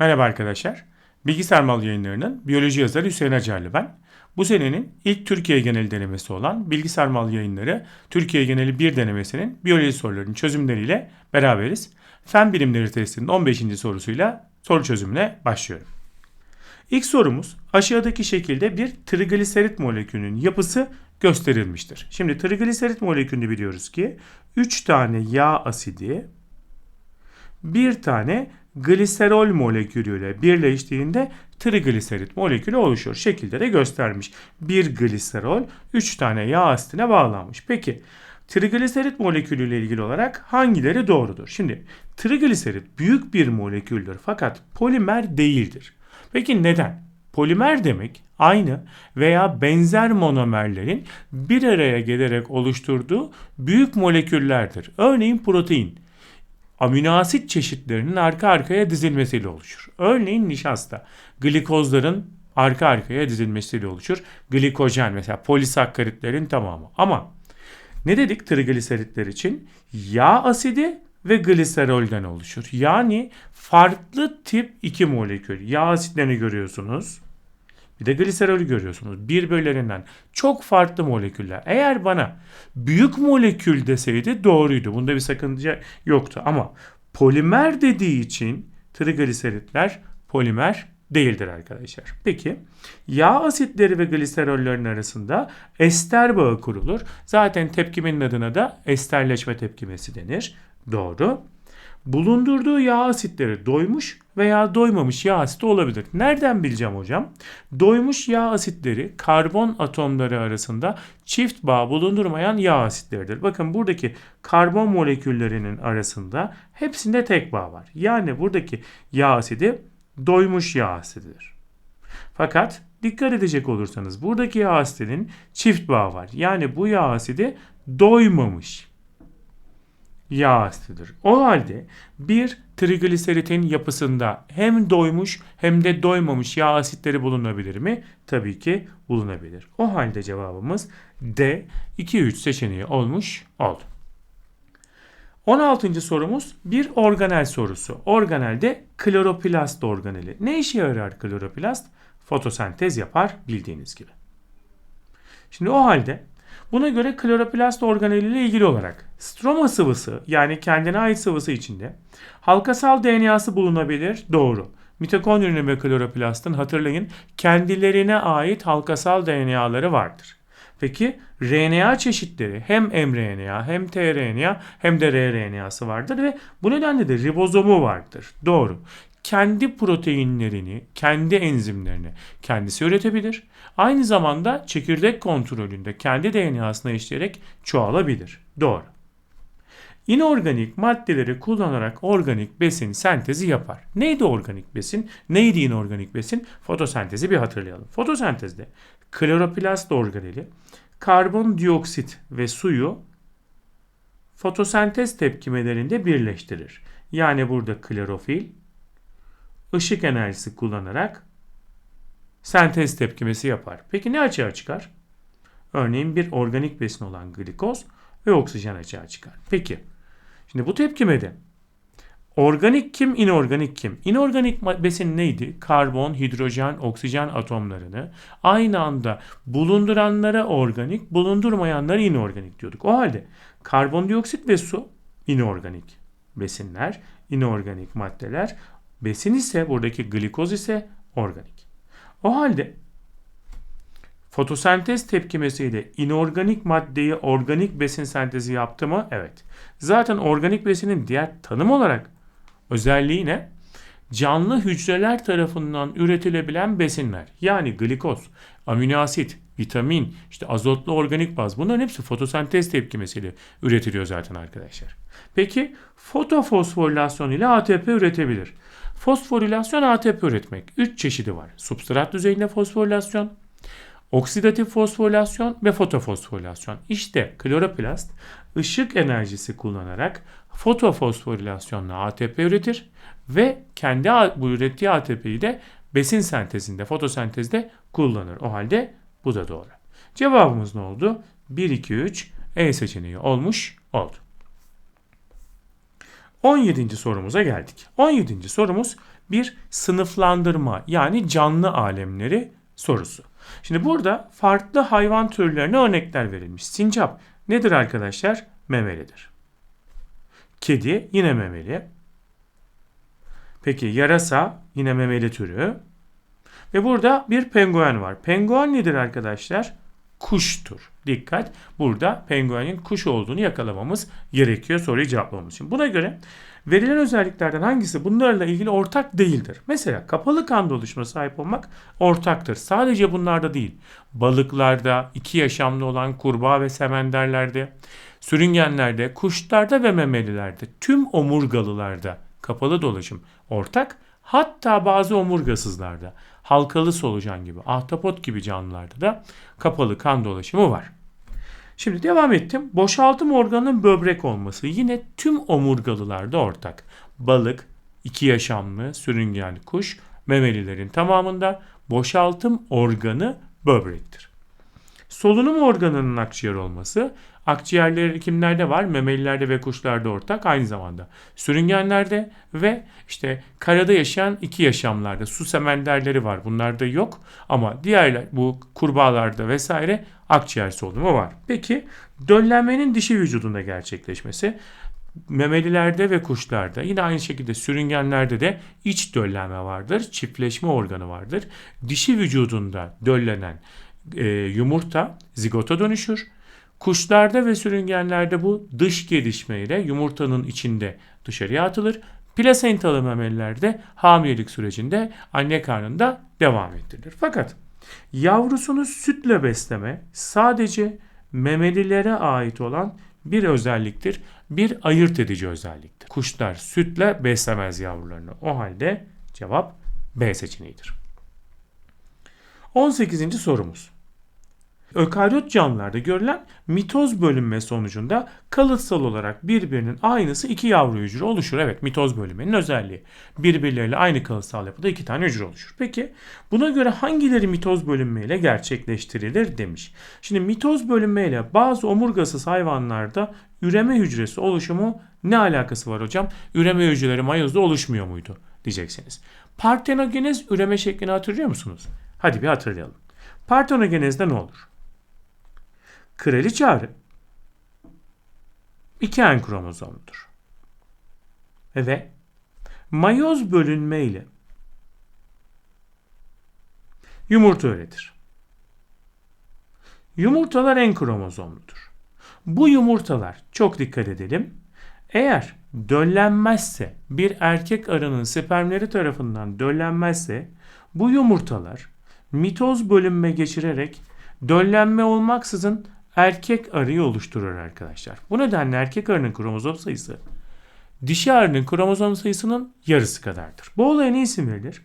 Merhaba arkadaşlar. Bilgisayar Mal Yayınları'nın biyoloji yazarı Hüseyin Acarlı ben. Bu senenin ilk Türkiye genel denemesi olan Bilgisayar Mal Yayınları Türkiye geneli bir denemesinin biyoloji sorularının çözümleriyle beraberiz. Fen bilimleri testinin 15. sorusuyla soru çözümüne başlıyorum. İlk sorumuz aşağıdaki şekilde bir trigliserit molekülünün yapısı gösterilmiştir. Şimdi trigliserit molekülünü biliyoruz ki 3 tane yağ asidi bir tane gliserol molekülüyle birleştiğinde trigliserit molekülü oluşur. Şekilde de göstermiş. Bir gliserol 3 tane yağ asitine bağlanmış. Peki trigliserit molekülüyle ilgili olarak hangileri doğrudur? Şimdi trigliserit büyük bir moleküldür fakat polimer değildir. Peki neden? Polimer demek aynı veya benzer monomerlerin bir araya gelerek oluşturduğu büyük moleküllerdir. Örneğin protein amino asit çeşitlerinin arka arkaya dizilmesiyle oluşur. Örneğin nişasta glikozların arka arkaya dizilmesiyle oluşur. Glikojen mesela polisakkaritlerin tamamı. Ama ne dedik trigliseritler için? Yağ asidi ve gliserolden oluşur. Yani farklı tip iki molekül. Yağ asitlerini görüyorsunuz. Bir de gliserolü görüyorsunuz. Birbirlerinden çok farklı moleküller. Eğer bana büyük molekül deseydi doğruydu. Bunda bir sakınca yoktu. Ama polimer dediği için trigliseritler polimer değildir arkadaşlar. Peki yağ asitleri ve gliserollerin arasında ester bağı kurulur. Zaten tepkimenin adına da esterleşme tepkimesi denir. Doğru. Bulundurduğu yağ asitleri doymuş veya doymamış yağ asiti olabilir. Nereden bileceğim hocam? Doymuş yağ asitleri karbon atomları arasında çift bağ bulundurmayan yağ asitleridir. Bakın buradaki karbon moleküllerinin arasında hepsinde tek bağ var. Yani buradaki yağ asidi doymuş yağ asididir. Fakat dikkat edecek olursanız buradaki yağ asidinin çift bağ var. Yani bu yağ asidi doymamış yağ asididir. O halde bir trigliseritin yapısında hem doymuş hem de doymamış yağ asitleri bulunabilir mi? Tabii ki bulunabilir. O halde cevabımız D 2-3 seçeneği olmuş oldu. 16. sorumuz bir organel sorusu. Organelde kloroplast organeli. Ne işe yarar kloroplast? Fotosentez yapar bildiğiniz gibi. Şimdi o halde Buna göre kloroplast organeli ile ilgili olarak stroma sıvısı yani kendine ait sıvısı içinde halkasal DNA'sı bulunabilir. Doğru. Mitokondrinin ve kloroplastın hatırlayın kendilerine ait halkasal DNA'ları vardır. Peki RNA çeşitleri hem mRNA hem tRNA hem de rRNA'sı vardır ve bu nedenle de ribozomu vardır. Doğru kendi proteinlerini, kendi enzimlerini kendisi üretebilir. Aynı zamanda çekirdek kontrolünde kendi DNA'sına işleyerek çoğalabilir. Doğru. İnorganik maddeleri kullanarak organik besin sentezi yapar. Neydi organik besin? Neydi inorganik besin? Fotosentezi bir hatırlayalım. Fotosentezde kloroplast organeli karbondioksit ve suyu fotosentez tepkimelerinde birleştirir. Yani burada klorofil, ışık enerjisi kullanarak sentez tepkimesi yapar. Peki ne açığa çıkar? Örneğin bir organik besin olan glikoz ve oksijen açığa çıkar. Peki şimdi bu tepkimede organik kim, inorganik kim? İnorganik besin neydi? Karbon, hidrojen, oksijen atomlarını aynı anda bulunduranlara organik, bulundurmayanlara inorganik diyorduk. O halde karbondioksit ve su inorganik besinler, inorganik maddeler Besin ise buradaki glikoz ise organik. O halde fotosentez tepkimesiyle inorganik maddeyi organik besin sentezi yaptı mı? Evet. Zaten organik besinin diğer tanım olarak özelliği ne? Canlı hücreler tarafından üretilebilen besinler. Yani glikoz, amino asit, vitamin, işte azotlu organik baz bunların hepsi fotosentez tepkimesiyle üretiliyor zaten arkadaşlar. Peki fotofosforilasyon ile ATP üretebilir. Fosforilasyon ATP üretmek. 3 çeşidi var. Substrat düzeyinde fosforilasyon, oksidatif fosforilasyon ve fotofosforilasyon. İşte kloroplast ışık enerjisi kullanarak fotofosforilasyonla ATP üretir ve kendi bu ürettiği ATP'yi de besin sentezinde, fotosentezde kullanır. O halde bu da doğru. Cevabımız ne oldu? 1, 2, 3 E seçeneği olmuş oldu. 17. sorumuza geldik. 17. sorumuz bir sınıflandırma yani canlı alemleri sorusu. Şimdi burada farklı hayvan türlerine örnekler verilmiş. Sincap nedir arkadaşlar? Memelidir. Kedi yine memeli. Peki yarasa yine memeli türü. Ve burada bir penguen var. Penguen nedir arkadaşlar? Kuştur. Dikkat. Burada penguenin kuş olduğunu yakalamamız gerekiyor soruyu cevaplamamız için. Buna göre verilen özelliklerden hangisi bunlarla ilgili ortak değildir? Mesela kapalı kan dolaşımına sahip olmak ortaktır. Sadece bunlarda değil. Balıklarda, iki yaşamlı olan kurbağa ve semenderlerde, sürüngenlerde, kuşlarda ve memelilerde, tüm omurgalılarda kapalı dolaşım ortak. Hatta bazı omurgasızlarda, halkalı solucan gibi, ahtapot gibi canlılarda da kapalı kan dolaşımı var. Şimdi devam ettim. Boşaltım organının böbrek olması yine tüm omurgalılarda ortak. Balık, iki yaşamlı, sürüngen kuş, memelilerin tamamında boşaltım organı böbrektir. Solunum organının akciğer olması akciğerleri kimlerde var? Memelilerde ve kuşlarda ortak aynı zamanda. Sürüngenlerde ve işte karada yaşayan iki yaşamlarda su semenderleri var. Bunlarda yok ama diğerler bu kurbağalarda vesaire akciğer solunumu var. Peki döllenmenin dişi vücudunda gerçekleşmesi memelilerde ve kuşlarda yine aynı şekilde sürüngenlerde de iç döllenme vardır. Çiftleşme organı vardır. Dişi vücudunda döllenen e, yumurta zigota dönüşür. Kuşlarda ve sürüngenlerde bu dış gelişmeyle yumurtanın içinde dışarıya atılır. Plasentalı memelilerde hamilelik sürecinde anne karnında devam ettirilir. Fakat yavrusunu sütle besleme sadece memelilere ait olan bir özelliktir. Bir ayırt edici özelliktir. Kuşlar sütle beslemez yavrularını. O halde cevap B seçeneğidir. 18. sorumuz. Ökaryot canlılarda görülen mitoz bölünme sonucunda kalıtsal olarak birbirinin aynısı iki yavru hücre oluşur. Evet mitoz bölünmenin özelliği. Birbirleriyle aynı kalıtsal yapıda iki tane hücre oluşur. Peki buna göre hangileri mitoz bölünmeyle gerçekleştirilir demiş. Şimdi mitoz bölünmeyle bazı omurgasız hayvanlarda üreme hücresi oluşumu ne alakası var hocam? Üreme hücreleri mayozda oluşmuyor muydu diyeceksiniz. Partenogenez üreme şeklini hatırlıyor musunuz? Hadi bir hatırlayalım. Partenogenezde ne olur? Kraliçe arı iki en kromozomludur. Ve mayoz bölünme ile yumurta üretir. Yumurtalar en kromozomludur. Bu yumurtalar çok dikkat edelim. Eğer döllenmezse bir erkek arının spermleri tarafından döllenmezse bu yumurtalar mitoz bölünme geçirerek döllenme olmaksızın erkek arıyı oluşturur arkadaşlar. Bu nedenle erkek arının kromozom sayısı dişi arının kromozom sayısının yarısı kadardır. Bu olaya ne isim verilir?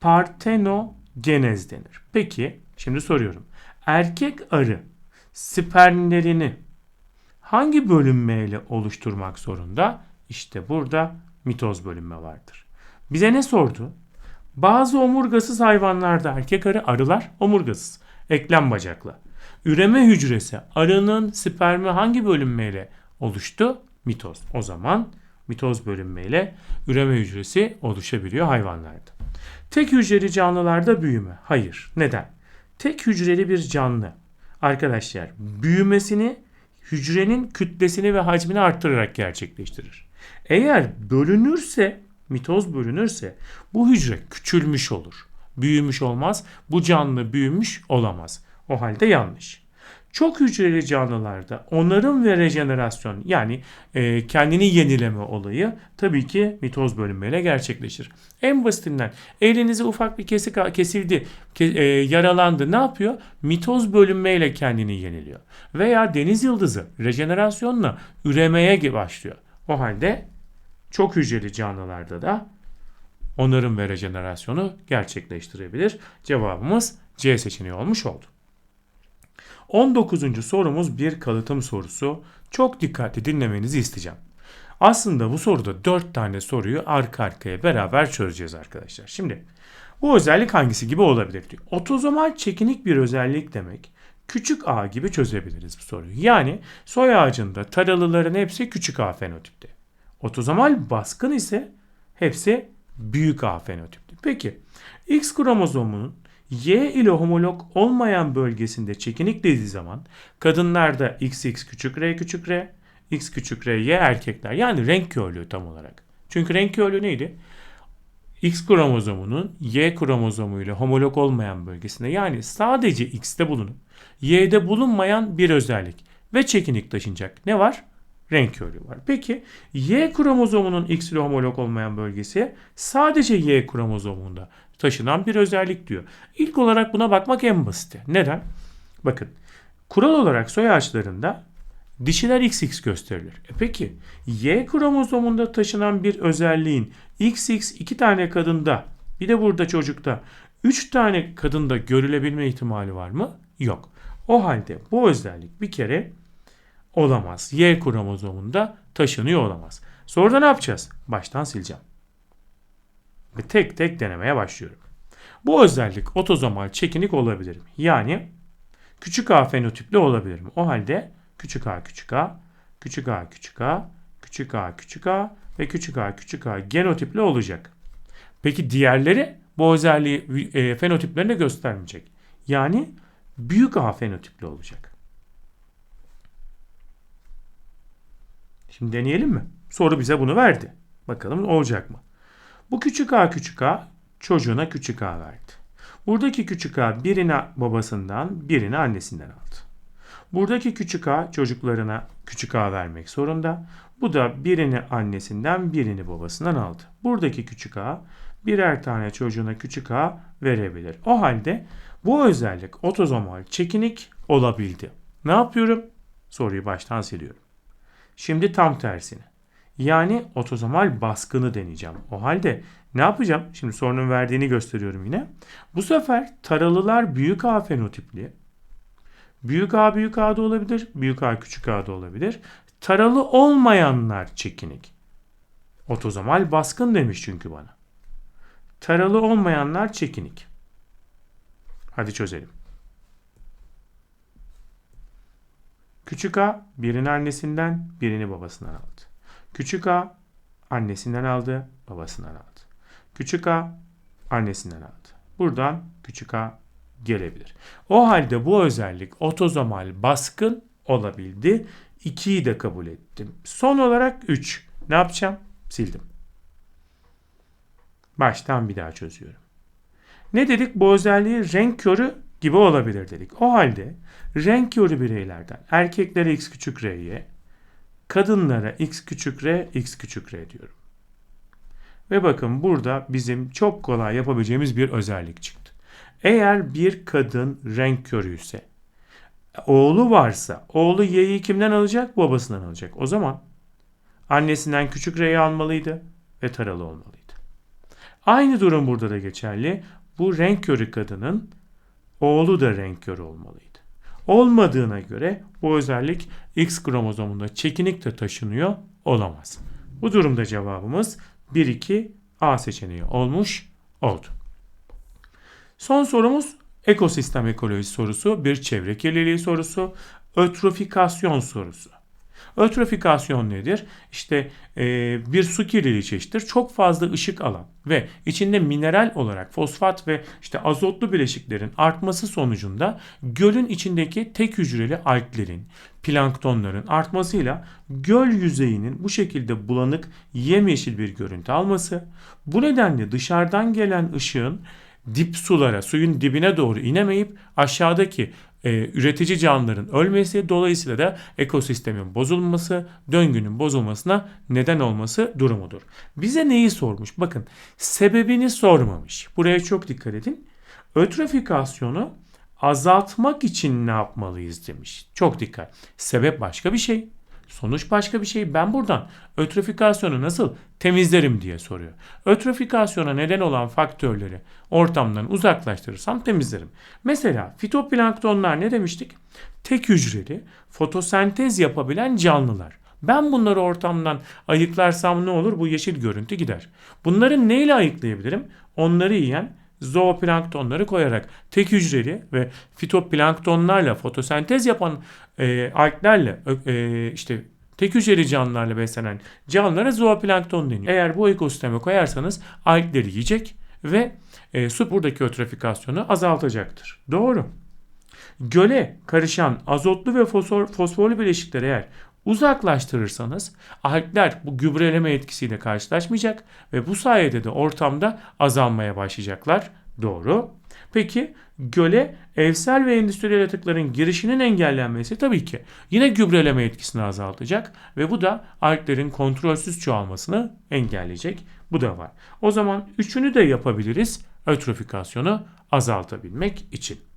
Partenogenez denir. Peki şimdi soruyorum. Erkek arı spermlerini hangi bölünmeyle oluşturmak zorunda? İşte burada mitoz bölünme vardır. Bize ne sordu? Bazı omurgasız hayvanlarda erkek arı arılar omurgasız. Eklem bacaklı. Üreme hücresi arının spermi hangi bölünmeyle oluştu? Mitoz. O zaman mitoz bölünmeyle üreme hücresi oluşabiliyor hayvanlarda. Tek hücreli canlılarda büyüme. Hayır. Neden? Tek hücreli bir canlı arkadaşlar büyümesini hücrenin kütlesini ve hacmini arttırarak gerçekleştirir. Eğer bölünürse, mitoz bölünürse bu hücre küçülmüş olur. Büyümüş olmaz. Bu canlı büyümüş olamaz. O halde yanlış. Çok hücreli canlılarda onarım ve rejenerasyon yani e, kendini yenileme olayı tabii ki mitoz bölünmeyle gerçekleşir. En basitinden elinize ufak bir kesik kesildi, ke, e, yaralandı ne yapıyor? Mitoz bölünmeyle kendini yeniliyor. Veya deniz yıldızı rejenerasyonla üremeye başlıyor. O halde çok hücreli canlılarda da onarım ve rejenerasyonu gerçekleştirebilir. Cevabımız C seçeneği olmuş oldu. 19. sorumuz bir kalıtım sorusu. Çok dikkatli dinlemenizi isteyeceğim. Aslında bu soruda 4 tane soruyu arka arkaya beraber çözeceğiz arkadaşlar. Şimdi bu özellik hangisi gibi olabilir diyor. Otozomal çekinik bir özellik demek. Küçük a gibi çözebiliriz bu soruyu. Yani soy ağacında taralıların hepsi küçük a fenotipte. Otozomal baskın ise hepsi büyük A fenotipli. Peki X kromozomunun Y ile homolog olmayan bölgesinde çekinik dediği zaman kadınlarda XX küçük r küçük r, X küçük r, Y erkekler yani renk körlüğü tam olarak. Çünkü renk körlüğü neydi? X kromozomunun Y kromozomu ile homolog olmayan bölgesinde yani sadece X'te bulunup Y'de bulunmayan bir özellik ve çekinik taşınacak. Ne var? Renk körlüğü var. Peki Y kromozomunun X ile homolog olmayan bölgesi sadece Y kromozomunda taşınan bir özellik diyor. İlk olarak buna bakmak en basiti. Neden? Bakın kural olarak soy ağaçlarında dişiler XX gösterilir. E peki Y kromozomunda taşınan bir özelliğin XX iki tane kadında bir de burada çocukta 3 tane kadında görülebilme ihtimali var mı? Yok. O halde bu özellik bir kere olamaz. Y kromozomunda taşınıyor olamaz. Sonra ne yapacağız? Baştan sileceğim. Ve tek tek denemeye başlıyorum. Bu özellik otozomal çekinik olabilir mi? Yani küçük a fenotipli olabilir mi? O halde küçük a küçük a, küçük a küçük a, küçük a küçük a ve küçük a küçük a genotipli olacak. Peki diğerleri bu özelliği e, fenotiplerine göstermeyecek. Yani büyük a fenotipli olacak. Şimdi deneyelim mi? Soru bize bunu verdi. Bakalım olacak mı? Bu küçük a küçük a çocuğuna küçük a verdi. Buradaki küçük a birini babasından birini annesinden aldı. Buradaki küçük a çocuklarına küçük a vermek zorunda. Bu da birini annesinden birini babasından aldı. Buradaki küçük a birer tane çocuğuna küçük a verebilir. O halde bu özellik otozomal çekinik olabildi. Ne yapıyorum? Soruyu baştan siliyorum. Şimdi tam tersini. Yani otozomal baskını deneyeceğim. O halde ne yapacağım? Şimdi sorunun verdiğini gösteriyorum yine. Bu sefer taralılar büyük A fenotipli. Büyük A büyük A da olabilir. Büyük A küçük A da olabilir. Taralı olmayanlar çekinik. Otozomal baskın demiş çünkü bana. Taralı olmayanlar çekinik. Hadi çözelim. Küçük A birini annesinden birini babasından aldı. Küçük A annesinden aldı, babasından aldı. Küçük A annesinden aldı. Buradan küçük A gelebilir. O halde bu özellik otozomal baskın olabildi. 2'yi de kabul ettim. Son olarak 3. Ne yapacağım? Sildim. Baştan bir daha çözüyorum. Ne dedik? Bu özelliği renk körü gibi olabilir dedik. O halde renk körü bireylerden erkeklere x küçük r'ye, kadınlara x küçük r, x küçük r diyorum. Ve bakın burada bizim çok kolay yapabileceğimiz bir özellik çıktı. Eğer bir kadın renk körüyse, oğlu varsa, oğlu y'yi kimden alacak? Babasından alacak. O zaman annesinden küçük r'yi almalıydı ve taralı olmalıydı. Aynı durum burada da geçerli. Bu renk körü kadının oğlu da renk körü olmalıydı. Olmadığına göre bu özellik X kromozomunda çekinik de taşınıyor olamaz. Bu durumda cevabımız 1-2 A seçeneği olmuş oldu. Son sorumuz ekosistem ekolojisi sorusu, bir çevre kirliliği sorusu, ötrofikasyon sorusu. Ötrofikasyon nedir? İşte e, bir su kirliliği çeşittir. Çok fazla ışık alan ve içinde mineral olarak fosfat ve işte azotlu bileşiklerin artması sonucunda gölün içindeki tek hücreli alglerin, planktonların artmasıyla göl yüzeyinin bu şekilde bulanık yemyeşil bir görüntü alması. Bu nedenle dışarıdan gelen ışığın dip sulara, suyun dibine doğru inemeyip aşağıdaki e, üretici canlıların ölmesi dolayısıyla da ekosistemin bozulması, döngünün bozulmasına neden olması durumudur. Bize neyi sormuş? Bakın sebebini sormamış. Buraya çok dikkat edin. Ötrofikasyonu azaltmak için ne yapmalıyız demiş. Çok dikkat. Sebep başka bir şey. Sonuç başka bir şey. Ben buradan ötrofikasyonu nasıl temizlerim diye soruyor. Ötrofikasyona neden olan faktörleri ortamdan uzaklaştırırsam temizlerim. Mesela fitoplanktonlar ne demiştik? Tek hücreli fotosentez yapabilen canlılar. Ben bunları ortamdan ayıklarsam ne olur? Bu yeşil görüntü gider. Bunları neyle ayıklayabilirim? Onları yiyen zooplanktonları koyarak tek hücreli ve fitoplanktonlarla fotosentez yapan e, alglerle e, işte tek hücreli canlılarla beslenen canlılara zooplankton deniyor. Eğer bu ekosisteme koyarsanız algleri yiyecek ve e, su buradaki ötrofikasyonu azaltacaktır. Doğru. Göle karışan azotlu ve fosfor, fosforlu bileşikleri eğer uzaklaştırırsanız algler bu gübreleme etkisiyle karşılaşmayacak ve bu sayede de ortamda azalmaya başlayacaklar. Doğru. Peki göle evsel ve endüstriyel atıkların girişinin engellenmesi tabii ki yine gübreleme etkisini azaltacak ve bu da alglerin kontrolsüz çoğalmasını engelleyecek. Bu da var. O zaman üçünü de yapabiliriz ötrofikasyonu azaltabilmek için.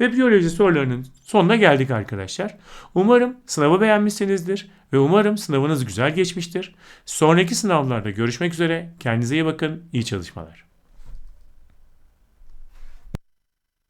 Ve biyoloji sorularının sonuna geldik arkadaşlar. Umarım sınavı beğenmişsinizdir ve umarım sınavınız güzel geçmiştir. Sonraki sınavlarda görüşmek üzere. Kendinize iyi bakın. İyi çalışmalar.